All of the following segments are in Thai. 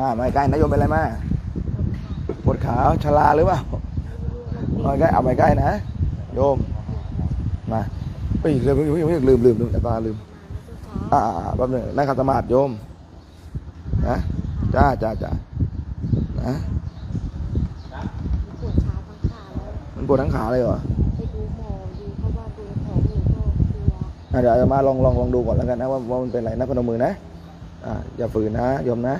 อ่ามาใกล้นะโยมเป็นอะไรมาปวดขาชราหรือเปล่ามาใกล้เอาไปใกล้นะ โยม มาเอ้ยลืมลืมลืมลืมลืมลืมตาลืมอ่าอ่าแป๊บนึงนั่งขัดสมาธิโยม นะ จ้าจ้าจ้านะปวดขาทั้งขาแล้วมันปวดทั้งขาเลยเหรอไปดูหมอดูเขาว่าดูของหมู่เครื่องเดี๋ยวเอามาลองลองลองดูก่อนแล้วกันนะว่าว่ามันเป็นอะไรนะพนมมือนะ อ่าอย่าฝืนนะโยมนะ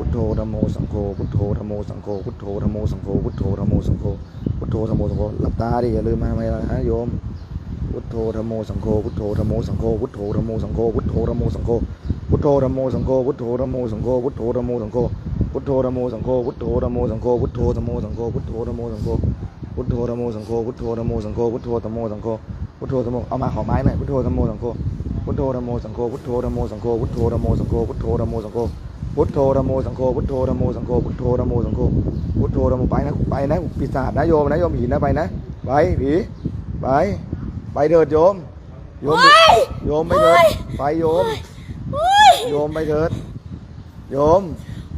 พุทโธธรรมโมสังโฆพุทโธธรรมโมสังโฆพุทโธธรรมโมสังโฆพุทโธธรรมโมสังโฆพุทโธธรรมโมสังโฆหลับตาดิอย่าลืมมาไมล่ะฮะโยมพุทโธธรรมโมสังโฆพุทโธธรรมโมสังโฆพุทโธธรรมโมสังโฆพุทโธธรรมโมสังโฆพุทโธธรรมโมสังโฆพุทโธธรรมโมสังโฆพุทโธธรรมโมสังโฆพุทโธธรรมโมสังโฆพุทโธธรรมโมสังโฆพุทโธธรรมโมสังโฆพุทโธธรรมโมสังโฆพุทโธธรรมโมสังโฆพุทโธธรรมโมสังโฆพุทโธธรรมโมสังโฆพุทโธธรรมโมเอามาขอไม้หน่อยพุทโธธรรมโมสังโฆพุทโธธรรมโมสังโฆพุทโธธรรมโมสังโฆพุทโธธรรมโมสังโฆพุทโธธรรมโมสังโฆ พุทโธธรรมโมสังโฆพุทโธธรรมโมสังโฆพุทโธธรรมโมสังโฆพุทโธธรรมโมไปนะไปนะปีศาจนะโยมนะโยมผีนะไปนะไปผีไปไปเถิดโยมโยมโยมไปเถิดไปโยมโยมไปเถิดโยม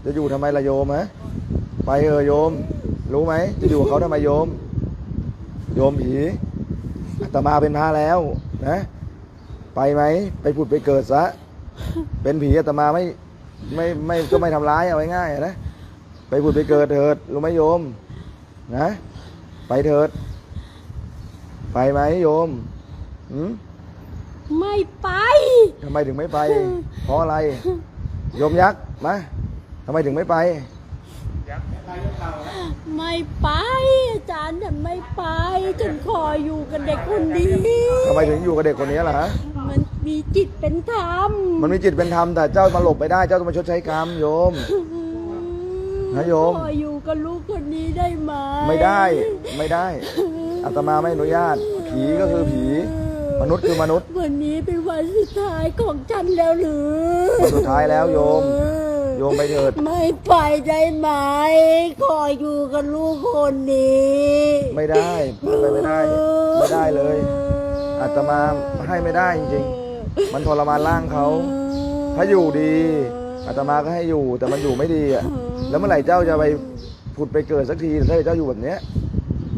จะอยู่ทำไมล่ะโยมฮะไปเออโยม รู้ไหมจะอยู่กับเขาทำไมโยม โยมผีอาตมาเป็นพระแล้วนะ ไปไหมไปผุดไปเกิดซะเป็นผีอาตมาไม่ ไม่ไม่ก็ไม่ทำร้ายเอาไว้ง่ายๆนะไปผุดไปเกิดเถิดรู้ไหมโยม นะ ไปเถิด ไปไหมโยมหืมไม่ไปทำไมถึงไม่ไป เพราะอะไร โยมยักษ์มาทำไมถึงไม่ไป ไม่ไป อาจารย์ฉันไม่ไป ฉันขออยู่กับเด็กคนนี้ทำไมถึงอยู่กับเด็กคนนี้ล่ะฮะ มันมีจิตเป็นธรรมมันมีจิตเป็นธรรมแต่เจ้ามาหลบไม่ได้เจ้าต้องมาชดใช้กรรมโยม นะโยม ขออยู่กับลูกคนนี้ได้ไหมไม่ได้ไม่ได้อาตมาไม่อนุญาต ผีก็คือผี มนุษย์คือมนุษย์วันนี้เป็นวันสุดท้ายของฉันแล้วหรือวันสุดท้ายแล้วโยม โยมไปเถิด ไม่ไปได้ไหม ขออยู่กับลูกคนนี้ไม่ได้ไปไม่ได้ ไม่ได้เลยอาตมาให้ไม่ได้จริงๆ มันทรมานร่างเขา ถ้าอยู่ดีอาตมาก็ให้อยู่ แต่มันอยู่ไม่ดีอะ แล้วเมื่อไหร่เจ้าจะไปผุดไปเกิดสักทีถ้าเจ้าอยู่แบบเนี้ย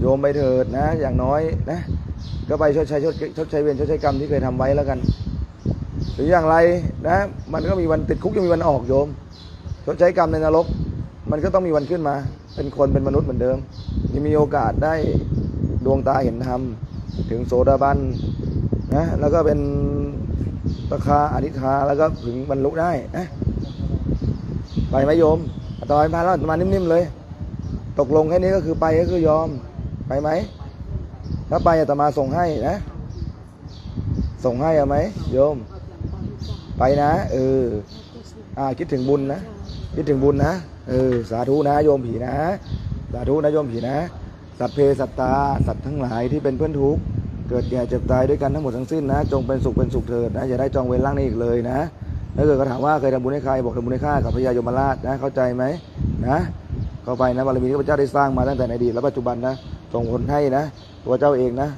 โยมไปเถิดนะ อย่างน้อยนะ ก็ไปชดใช้ชดชดใช้เวรชดใช้กรรมที่เคยทำไว้แล้วกัน หรืออย่างไรนะ มันก็มีวันติดคุกยังมีวันออกโยม ชดใช้กรรมในนรก มันก็ต้องมีวันขึ้นมา เป็นคนเป็นมนุษย์เหมือนเดิมยังมีโอกาสได้ดวงตาเห็นธรรมถึงโสดาบันนะแล้วก็เป็น ตะคาอนิคานแล้วก็ถึงบรรลุได้นะไปไหมโยมอาตมาพาแล้วอาตมานิ่มๆเลย ตกลงแค่นี้ก็คือไปก็คือยอมไปไหมถ้าไปอาตมาส่งให้นะ ส่งให้เอาไหมโยม ไปนะเอออ่าคิดถึงบุญนะคิดถึงบุญนะเออสาธุนะโยมผีนะ สาธุนะโยมผีนะ สัพเพสัตตาสัตว์ทั้งหลายที่เป็นเพื่อนทุกข์ เกิดแก่เจ็บตายด้วยกันทั้งหมดทั้งสิ้นนะ จงเป็นสุขเป็นสุขเถิดนะอย่าได้จองเวรร่างนี้อีกเลยนะถ้าเกิดเขาถามว่าเคยทำบุญให้ใครบอกทำบุญให้ข้ากับพญายมราชนะเข้าใจไหมนะเข้าไปนะบารมีที่พระเจ้าได้สร้างมาตั้งแต่ในอดีตและปัจจุบันนะส่งผลให้นะตัวเจ้าเองนะ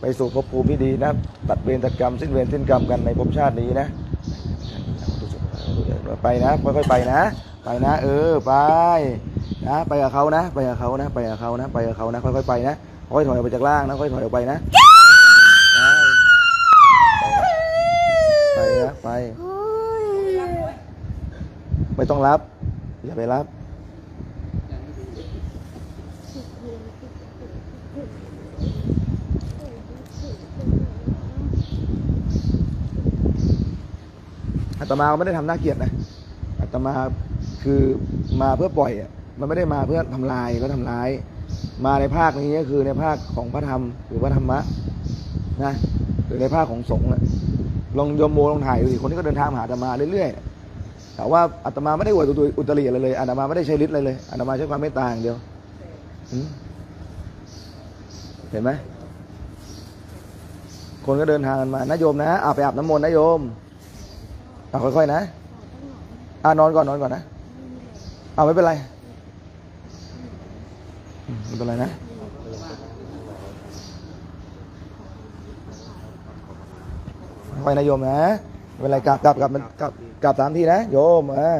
ไปสู่ภพภูมิที่ดีนะตัดเวรตัดกรรมสิ้นเวรสิ้นกรรมกันในภพชาตินี้นะไปนะค่อยๆไปนะ ไปนะ เออไปนะไปกับเขานะ ไปกับเขานะ ไปกับเขานะ ไปกับเขานะค่อยๆไปนะค่อยถอยออกไปจากล่างนะค่อยถอยออกไปนะไป นะไปโอ้ยไม่ต้องรับ อย่าไปรับ อาตมาก็ไม่ได้ทำหน่าเกลียดนะ อาตมาคือมาเพื่อปล่อยอะมันไม่ได้มาเพื่อทำลายก็ทำร้าย มาในภาคนี้ก็คือในภาคของพระธรรมหรือพระธรรมะนะหรือในภาคของสงฆ์อะ ลองโยมโมลองถ่ายดูสิคนที่ก็เดินทางมาหาอาตมาเรื่อยๆแต่ว่าอาตมาไม่ได้อวดอุตอุตริอะไรเลยอาตมาไม่ได้ใช้ฤทธิ์อะไรเลยอาตมาใช้ความเมตตาอย่างเดียวเห็นไหมคนก็เดินทางกันมานะโยมนะอาไปอาบน้ำมนต์นะโยมอาค่อยๆนะอานอนก่อนนอนก่อนนะเอาไม่เป็นไรไม่เป็นไรนะ ค่อยนะโยมนะเป็นไรกลับกลับกลับมันกลับกลับสามทีนะโยมอ่า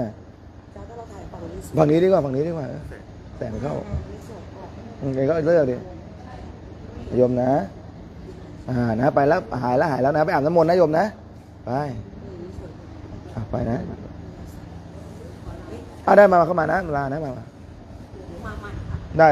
ฝั่งนี้ดีกว่าฝั่งนี้ดีกว่าแสงเข้านี่สวยกว่าอืมเองก็เลือกดิโยมนะอ่านะไปแล้วหายแล้วหายแล้วนะไปอาบน้ำมนต์นะโยมนะไปไปนะอะได้มามาเข้ามานะลานะมามา